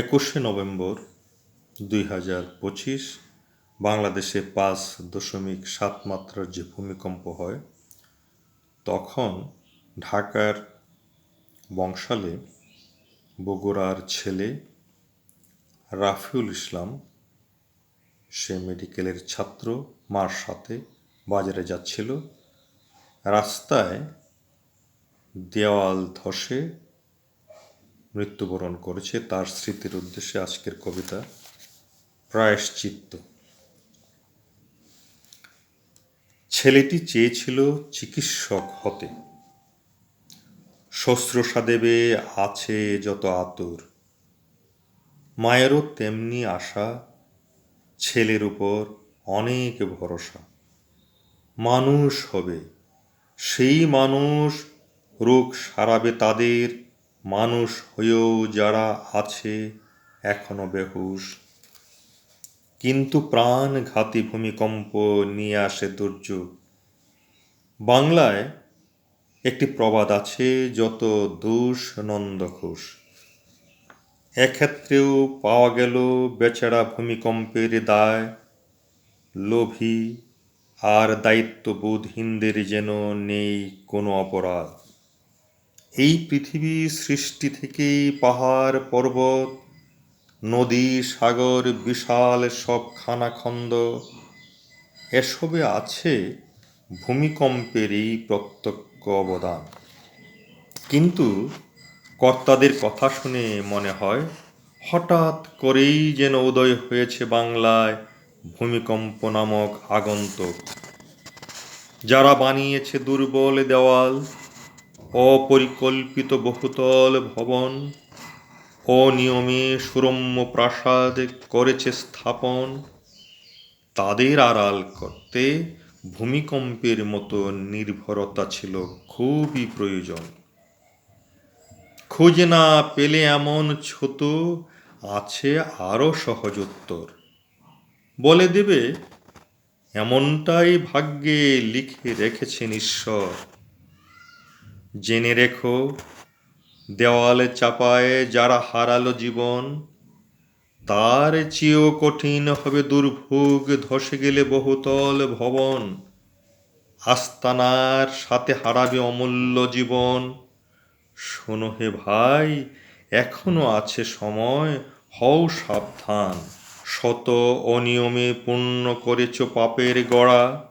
একুশে নভেম্বর দুই হাজার পঁচিশ, বাংলাদেশে পাঁচ দশমিক সাত মাত্রার যে ভূমিকম্প হয়, তখন ঢাকার বংশালে বগুড়ার ছেলে রাফিউল ইসলাম, সে মেডিকেলের ছাত্র, মার সাথে বাজারে যাচ্ছিল। রাস্তায় দেওয়াল ধসে মৃত্যুবরণ করেছে তার স্মৃতির উদ্দেশ্যে আজকের কবিতা প্রায়শ্চিত্ত। ছেলেটি চেয়েছিল চিকিৎসক হতে। শস্ত্রসা দেবে, আছে যত আতুর। মায়েরও তেমনি আশা, ছেলের উপর অনেক ভরসা। মানুষ হবে, সেই মানুষ রোগ সারাবে তাদের মানুষ হয়েও যারা আছে এখনও বেহুশ। কিন্তু প্রাণঘাতী ভূমিকম্প নিয়ে আসে দুর্যোগ। বাংলায় একটি প্রবাদ আছে, যত দোষ নন্দ ঘোষ। এক্ষেত্রেও পাওয়া গেল বেচারা ভূমিকম্পের দায়। লোভী আর দায়িত্ববোধহীনদের যেন নেই কোনো অপরাধ। এই পৃথিবী সৃষ্টি থেকেই পাহাড়, পর্বত, নদী, সাগর, বিশাল সব খানাখন্দ। এসবে আছে ভূমিকম্পেরই প্রত্যক্ষ অবদান। কিন্তু কর্তাদের কথা শুনে মনে হয়, হঠাৎ করেই যেন উদয় হয়েছে বাংলায় ভূমিকম্প নামক আগন্তক, যারা বানিয়েছে দুর্বল দেওয়াল। অপরিকল্পিত বহুতল ভবন, অনিয়মে সুরম্য প্রাসাদ করেছে স্থাপন। তাদের আড়াল করতে ভূমিকম্পের মতো নির্ভরতা ছিল খুবই প্রয়োজন। খুঁজে না পেলে এমন ছোট আছে আরও সহজ উত্তর বলে দেবে, এমনটাই ভাগ্যে লিখে রেখেছেন ঈশ্বর। জেনে রেখো, দেওয়ালে চাপায় যারা হারালো জীবন, তার চেয়েও কঠিন হবে দুর্ভোগ, ধসে গেলে বহুতল ভবন, আস্তানার সাথে হারাবে অমূল্য জীবন। শোনো হে ভাই, এখনও আছে সময়, হও সাবধান, শত অনিয়মে পূর্ণ করেছ পাপের গড়া।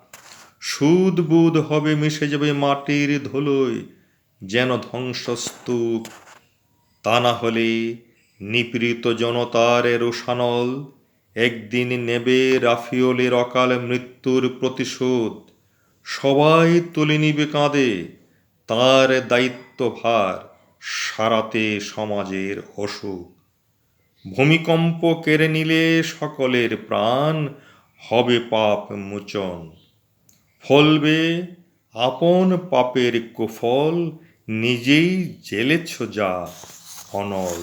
সুদ বুধ হবে মিশে যাবে মাটির ধুলোয় যেন ধ্বংসস্তূপ। তা না হলে নিপীড়িত জনতার রোশানল একদিন নেবে রাফিওলের অকাল মৃত্যুর প্রতিশোধ। সবাই তুলে নিবে কাঁধে, তার দায়িত্বভার সারাতে সমাজের অসুখ। ভূমিকম্প কেড়ে নিলে সকলের প্রাণ, হবে পাপ মোচন। ফলবে আপন পাপের কুফল নিজেই জেলেছ যা অনল।